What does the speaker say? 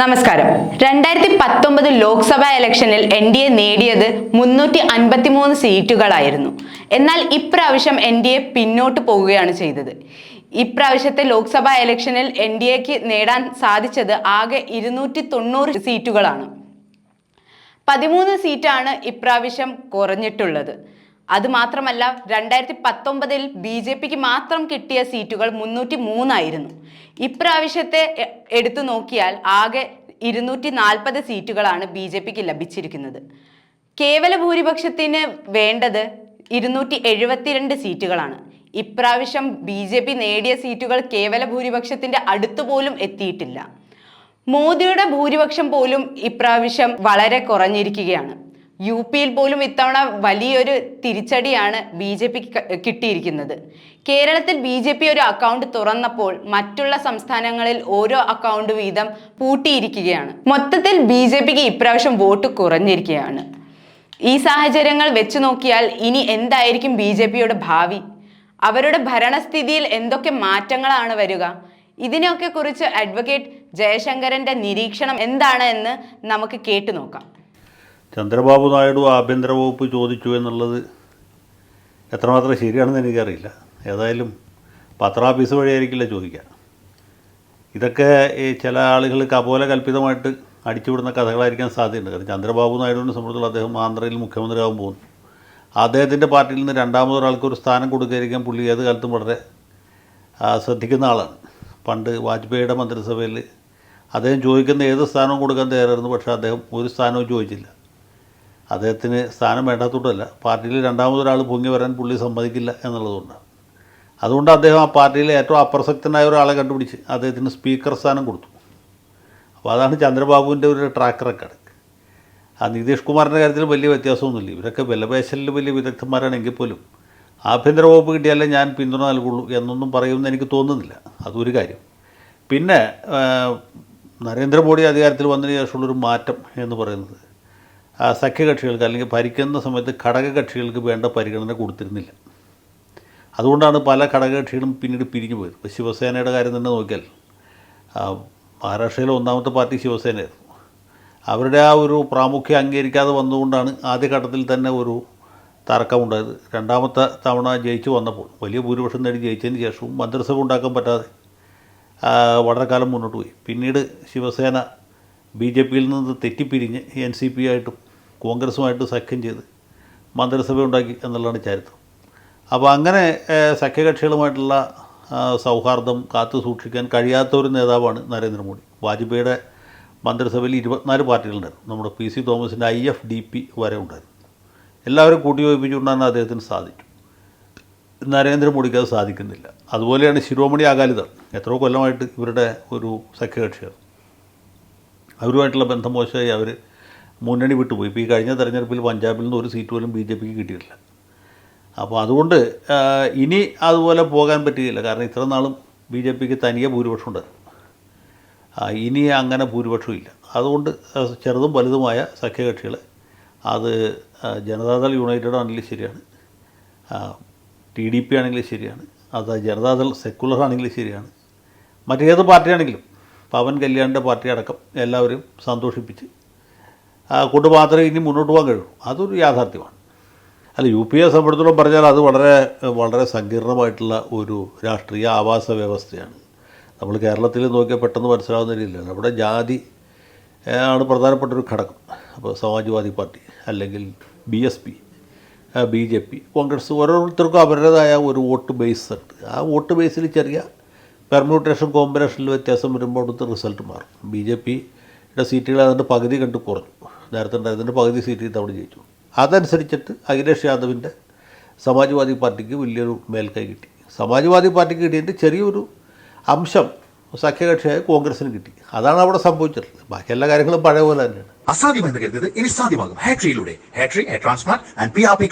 നമസ്കാരം. രണ്ടായിരത്തി പത്തൊമ്പത് ലോക്സഭാ ഇലക്ഷനിൽ എൻ ഡി എ നേടിയത് മുന്നൂറ്റി അൻപത്തിമൂന്ന് സീറ്റുകളായിരുന്നു. എന്നാൽ ഇപ്രാവശ്യം എൻ ഡി എ പിന്നോട്ട് പോവുകയാണ് ചെയ്തത്. ഇപ്രാവശ്യത്തെ ലോക്സഭാ ഇലക്ഷനിൽ എൻ ഡി എക്ക് നേടാൻ സാധിച്ചത് ആകെ ഇരുന്നൂറ്റി തൊണ്ണൂറ് സീറ്റുകളാണ്. പതിമൂന്ന് സീറ്റാണ് ഇപ്രാവശ്യം കുറഞ്ഞിട്ടുള്ളത്. അത് മാത്രമല്ല രണ്ടായിരത്തി പത്തൊമ്പതിൽ ബി ജെ പിക്ക് മാത്രം കിട്ടിയ സീറ്റുകൾ മുന്നൂറ്റി മൂന്നായിരുന്നു ഇപ്രാവശ്യത്തെ എടുത്തു നോക്കിയാൽ ആകെ ഇരുന്നൂറ്റി നാൽപ്പത് സീറ്റുകളാണ് ബി ജെ പിക്ക് ലഭിച്ചിരിക്കുന്നത്. കേവല ഭൂരിപക്ഷത്തിന് വേണ്ടത് ഇരുന്നൂറ്റി എഴുപത്തിരണ്ട് സീറ്റുകളാണ്. ഇപ്രാവശ്യം ബി ജെ പി നേടിയ സീറ്റുകൾ കേവല ഭൂരിപക്ഷത്തിന്റെ അടുത്തുപോലും എത്തിയിട്ടില്ല. മോദിയുടെ ഭൂരിപക്ഷം പോലും ഇപ്രാവശ്യം വളരെ കുറഞ്ഞിരിക്കുകയാണ്. യു പിയിൽ പോലും ഇത്തവണ വലിയൊരു തിരിച്ചടിയാണ് ബി ജെ പിക്ക് കിട്ടിയിരിക്കുന്നത്. കേരളത്തിൽ ബി ജെ പി ഒരു അക്കൗണ്ട് തുറന്നപ്പോൾ മറ്റുള്ള സംസ്ഥാനങ്ങളിൽ ഓരോ അക്കൗണ്ട് വീതം പൂട്ടിയിരിക്കുകയാണ്. മൊത്തത്തിൽ ബി ജെ പിക്ക് ഇപ്രാവശ്യം വോട്ട് കുറഞ്ഞിരിക്കുകയാണ്. ഈ സാഹചര്യങ്ങൾ വെച്ച് നോക്കിയാൽ ഇനി എന്തായിരിക്കും ബി ജെ പിയുടെ ഭാവി? അവരുടെ ഭരണസ്ഥിതിയിൽ എന്തൊക്കെ മാറ്റങ്ങളാണ് വരിക? ഇതിനെയൊക്കെ കുറിച്ച് അഡ്വക്കേറ്റ് ജയശങ്കരന്റെ നിരീക്ഷണം എന്താണ് എന്ന് നമുക്ക് കേട്ടു നോക്കാം. ചന്ദ്രബാബു നായിഡു ആഭ്യന്തര വകുപ്പ് ചോദിച്ചു എന്നുള്ളത് എത്രമാത്രം ശരിയാണെന്ന് എനിക്കറിയില്ല. ഏതായാലും പത്രാഫീസ് വഴിയായിരിക്കില്ല ചോദിക്കുക ഇതൊക്കെ ഈ ചില ആളുകൾ കപോല കൽപ്പിതമായിട്ട് അടിച്ചുവിടുന്ന കഥകളായിരിക്കാൻ സാധ്യതയുണ്ട്. കാരണം ചന്ദ്രബാബു നായിഡുവിനെ സംബന്ധിച്ചുള്ള അദ്ദേഹം ആന്ധ്രയിൽ മുഖ്യമന്ത്രിയാകാൻ പോകുന്നു. അദ്ദേഹത്തിന്റെ പാർട്ടിയിൽ നിന്ന് രണ്ടാമതൊരാൾക്ക് ഒരു സ്ഥാനം കൊടുക്കാതിരിക്കാൻ പുള്ളി ഏത് കാലത്തും വളരെ ശ്രദ്ധിക്കുന്ന ആളാണ്. പണ്ട് വാജ്പേയിയുടെ മന്ത്രിസഭയിൽ അദ്ദേഹം ചോദിക്കുന്ന ഏത് സ്ഥാനവും കൊടുക്കാൻ തയ്യാറായിരുന്നു. പക്ഷേ അദ്ദേഹം ഒരു സ്ഥാനവും ചോദിച്ചില്ല. അദ്ദേഹത്തിന് സ്ഥാനം വേണ്ടാത്തതുകൊണ്ടല്ല പാർട്ടിയിൽ രണ്ടാമതൊരാൾ പൊങ്ങി വരാൻ പുള്ളി സമ്മതിക്കില്ല എന്നുള്ളതുകൊണ്ടാണ് അതുകൊണ്ട് അദ്ദേഹം ആ പാർട്ടിയിലെ ഏറ്റവും അപ്രസക്തനായ ഒരാളെ കണ്ടുപിടിച്ച് അദ്ദേഹത്തിന് സ്പീക്കർ സ്ഥാനം കൊടുത്തു. അപ്പോൾ അതാണ് ചന്ദ്രബാബുവിന്റെ ഒരു ട്രാക്ക് റെക്കോർഡ് ആ നിതീഷ് കുമാറിന്റെ കാര്യത്തിൽ വലിയ വ്യത്യാസമൊന്നുമില്ല. ഇവരൊക്കെ വിലപേശലിൽ വലിയ വിദഗ്ധന്മാരാണെങ്കിൽ പോലും ആഭ്യന്തര വകുപ്പ് കിട്ടിയാലേ ഞാൻ പിന്തുണ നൽകുള്ളൂ എന്നൊന്നും പറയുമെന്ന് എനിക്ക് തോന്നുന്നില്ല. അതൊരു കാര്യം. പിന്നെ നരേന്ദ്രമോദി അധികാരത്തിൽ വന്നതിന് ശേഷമുള്ളൊരു മാറ്റം എന്ന് പറയുന്നത് സഖ്യകക്ഷികൾക്ക് അല്ലെങ്കിൽ ഭരിക്കുന്ന സമയത്ത് ഘടകകക്ഷികൾക്ക് വേണ്ട പരിഗണന കൊടുത്തിരുന്നില്ല. അതുകൊണ്ടാണ് പല ഘടകകക്ഷികളും പിന്നീട് പിരിഞ്ഞു പോയത്. ഇപ്പോൾ ശിവസേനയുടെ കാര്യം തന്നെ നോക്കിയാൽ മഹാരാഷ്ട്രയിലെ ഒന്നാമത്തെ പാർട്ടി ശിവസേനയായിരുന്നു. അവരുടെ ആ ഒരു പ്രാമുഖ്യം അംഗീകരിക്കാതെ വന്നുകൊണ്ടാണ് ആദ്യഘട്ടത്തിൽ തന്നെ ഒരു തർക്കമുണ്ടായത് രണ്ടാമത്തെ തവണ ജയിച്ചു വന്നപ്പോൾ വലിയ ഭൂരിപക്ഷം നേടി ജയിച്ചതിന് ശേഷവും മന്ത്രിസഭ ഉണ്ടാക്കാൻ പറ്റാതെ വളരെ കാലം മുന്നോട്ട് പോയി. പിന്നീട് ശിവസേന ബി ജെ പിയിൽ നിന്ന് തെറ്റിപ്പിരിഞ്ഞ് എൻ സി പി ആയിട്ടും കോൺഗ്രസുമായിട്ട് സഖ്യം ചെയ്ത് മന്ത്രിസഭ ഉണ്ടാക്കി എന്നുള്ളതാണ് ചരിത്രം. അപ്പോൾ അങ്ങനെ സഖ്യകക്ഷികളുമായിട്ടുള്ള സൗഹാർദ്ദം കാത്തു സൂക്ഷിക്കാൻ കഴിയാത്ത ഒരു നേതാവാണ് നരേന്ദ്രമോദി. വാജ്പേയിയുടെ മന്ത്രിസഭയിൽ ഇരുപത്തിനാല് പാർട്ടികളുണ്ടായിരുന്നു. നമ്മുടെ പി സി തോമസിന്റെ ഐ എഫ് ഡി പി വരെ ഉണ്ടായിരുന്നു. എല്ലാവരും കൂട്ടിയോജിപ്പിച്ചുകൊണ്ടാണ് അദ്ദേഹത്തിന് സാധിച്ചു. നരേന്ദ്രമോദിക്ക് അത് സാധിക്കുന്നില്ല. അതുപോലെയാണ് ശിരോമണി അകാലിദൾ. എത്രയോ കൊല്ലമായിട്ട് ഇവരുടെ ഒരു സഖ്യകക്ഷിയാണ്. അവരുമായിട്ടുള്ള ബന്ധം മോശമായി അവർ മുന്നണി വിട്ടുപോയി. ഇപ്പോൾ ഈ കഴിഞ്ഞ തെരഞ്ഞെടുപ്പിൽ പഞ്ചാബിൽ നിന്ന് ഒരു സീറ്റ് പോലും ബി ജെ പിക്ക് കിട്ടിയിട്ടില്ല. അപ്പോൾ അതുകൊണ്ട് ഇനി അതുപോലെ പോകാൻ പറ്റുകയില്ല. കാരണം ഇത്ര നാളും ബി ജെ പിക്ക് തനിയെ ഭൂരിപക്ഷം ഉണ്ടായിരുന്നു ഇനി അങ്ങനെ ഭൂരിപക്ഷം ഇല്ല അതുകൊണ്ട് ചെറുതും വലുതുമായ സഖ്യകക്ഷികൾ അത് ജനതാദൾ യുണൈറ്റഡ് ആണെങ്കിലും ശരിയാണ്. ടി ഡി പി ആണെങ്കിലും ശരിയാണ്. അത് ജനതാദൾ സെക്കുലർ ആണെങ്കിലും ശരിയാണ്. മറ്റേത് പാർട്ടിയാണെങ്കിലും പവൻ കല്യാണിന്റെ പാർട്ടി അടക്കം എല്ലാവരും സന്തോഷിപ്പിച്ച് കൊണ്ട് മാത്രമേ ഇനി മുന്നോട്ട് പോകാൻ കഴിയൂ. അതൊരു യാഥാർത്ഥ്യമാണ്. അല്ല യു പി എ സംബന്ധിച്ചിടത്തോളം പറഞ്ഞാൽ അത് വളരെ വളരെ സങ്കീർണമായിട്ടുള്ള ഒരു രാഷ്ട്രീയ ആവാസ വ്യവസ്ഥയാണ്. നമ്മൾ കേരളത്തിൽ നോക്കിയാൽ പെട്ടെന്ന് മനസ്സിലാവുന്ന രീതിയിലാണ്. നമ്മുടെ ജാതി ആണ് പ്രധാനപ്പെട്ട ഒരു ഘടകം. അപ്പോൾ സമാജ്വാദി പാർട്ടി അല്ലെങ്കിൽ B S P B J P Congress ഓരോരുത്തർക്കും അവരുടേതായ ഒരു വോട്ട് ബേസ് ഉണ്ട്. ആ വോട്ട് ബേസിൽ ചെറിയ പെർമ്യൂട്ടേഷൻ കോമ്പിനേഷനിൽ വ്യത്യാസം വരുമ്പോൾ അവിടുത്തെ റിസൾട്ട് മാറും. ബി ജെ പിയുടെ സീറ്റുകൾ അതിന്റെ പകുതി കണ്ട് കുറഞ്ഞു. നേരത്തെ ഉണ്ടായിരുന്നതിന്റെ പകുതി സീറ്റ് തവണ ജയിച്ചു. അതനുസരിച്ചിട്ട് അഖിലേഷ് യാദവിന്റെ സമാജ്വാദി പാർട്ടിക്ക് വലിയൊരു മേൽക്കൈ കിട്ടി. സമാജ്വാദി പാർട്ടിക്ക് കിട്ടിയതിന്റെ ചെറിയൊരു അംശം സഖ്യകക്ഷിയായ കോൺഗ്രസിന് കിട്ടി. അതാണ് അവിടെ സംഭവിച്ചിട്ടുള്ളത്. ബാക്കി എല്ലാ കാര്യങ്ങളും പഴയ പോലെ തന്നെയാണ്. അസാധ്യമെന്ന് കരുതിയത് ഇനി സാധ്യമാകും. ഹാട്രിയിലൂടെ ഹാട്രി ആൻഡ് പി ആർ പി